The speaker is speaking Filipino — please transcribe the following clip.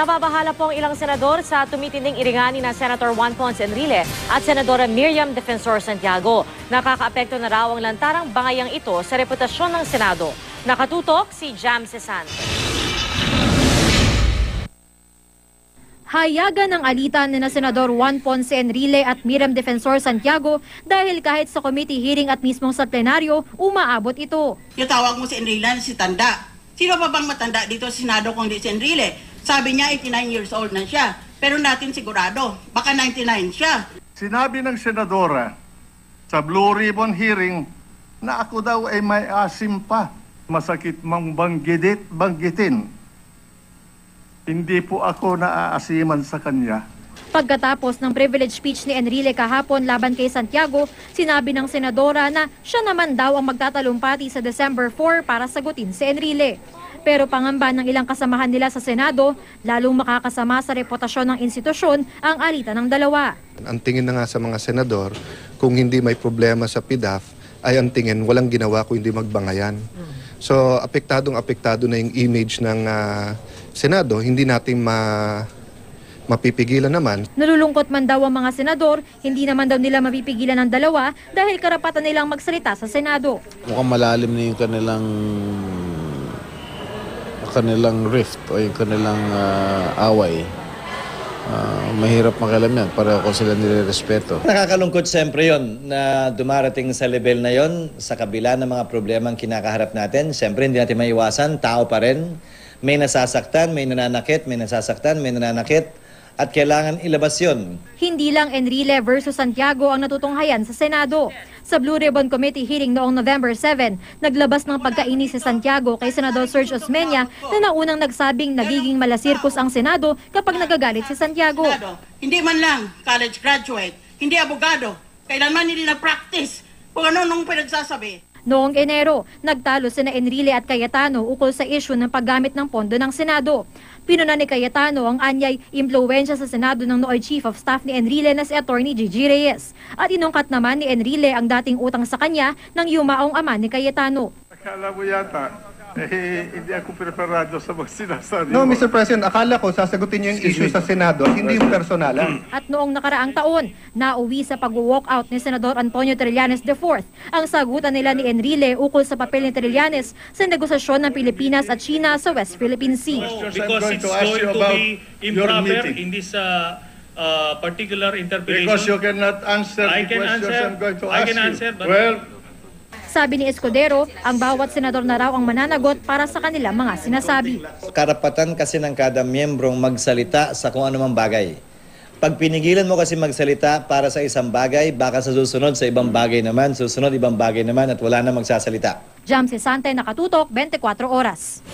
Nababahala po ang ilang senador sa tumitinding iringani na Senator Juan Ponce Enrile at Senadora Miriam Defensor Santiago. Nakakaapekto na raw ang lantarang bangayang ito sa reputasyon ng Senado. Nakatutok si Jam Cesan. Hayagan ng alitan ni na Senador Juan Ponce Enrile at Miriam Defensor Santiago dahil kahit sa committee hearing at mismo sa plenaryo, umaabot ito. Yung tawag mo si Enrile si Tanda. Sino pa bang matanda dito sa Senado kung di si Enrile? Sabi niya 89 years old na siya. Pero natin sigurado, baka 99 siya. Sinabi ng senadora sa Blue Ribbon hearing na ako daw ay may asim pa. Masakit mang banggidit, banggitin. Hindi po ako naaasiman sa kanya. Pagkatapos ng privilege speech ni Enrile kahapon laban kay Santiago, sinabi ng senadora na siya naman daw ang magtatalumpati sa December 4 para sagutin si Enrile. Pero pangamba ng ilang kasamahan nila sa Senado, lalong makakasama sa reputasyon ng institusyon ang alitan ng dalawa. Ang tingin na nga sa mga senador, kung hindi may problema sa PIDAF, ay ang tingin walang ginawa kung hindi magbangayan. So, apektadong apektado na yung image ng ah, Senado. Hindi natin ma mapipigilan naman. Nalulungkot man daw ang mga senador, hindi naman daw nila mapipigilan ng dalawa dahil karapatan nilang magsalita sa Senado. mukhang malalim na yung kanilang kanilang rift o yung kanilang ah, away. Ah, mahirap makialam yan. Pareho ko sila nire-respeto. Nakakalungkot siyempre yon na dumarating sa level na yon sa kabila ng mga problemang kinakaharap natin. Siyempre hindi natin maiwasan, tao pa rin. May nasasaktan, may nananakit, may nasasaktan, may nananakit. At kailangan ilabas yon. Hindi lang Enrile versus Santiago ang natutunghayan sa Senado. Sa Blue Ribbon Committee hearing noong November 7, naglabas ng pagkainis si Santiago kay Senador Serge Osmeña na naunang nagsabing nagiging malasirkus ang Senado kapag nagagalit si Santiago. Hindi man lang college graduate, hindi abogado. Kailanman hindi nag-practice kung ano nung pinagsasabi. Noong Enero, nagtalo sina Enrile at Cayetano ukol sa issue ng paggamit ng pondo ng Senado. Pinuna ni Cayetano ang anyay impluensya sa Senado ng nooy Chief of Staff ni Enrile na si Attorney Gigi Reyes. At inungkat naman ni Enrile ang dating utang sa kanya ng yumaong ama ni Cayetano. Akala mo yata, eh, hindi ako preparado sa mga sinasabi No, mo. Mr. President, akala ko sasagutin niyo yung issue sa Senado, hindi yung personalan. At noong nakaraang taon, nauwi sa pag-walkout ni Senador Antonio Trillanes IV ang sagutan nila ni Enrile ukol sa papel ni Trillanes sa negosasyon ng Pilipinas at China sa West Philippine Sea. I'm because going it's to ask going to about be your improper meeting. in this uh, uh, particular interpretation. Because you cannot answer I the can questions answer. I'm going to I ask can you. answer, but- well, Sabi ni Escudero, ang bawat senador na raw ang mananagot para sa kanilang mga sinasabi. Karapatan kasi ng kada miyembrong magsalita sa kung anumang bagay. Pag pinigilan mo kasi magsalita para sa isang bagay, baka sa susunod sa ibang bagay naman, susunod ibang bagay naman at wala na magsasalita. Jam Sante nakatutok 24 oras.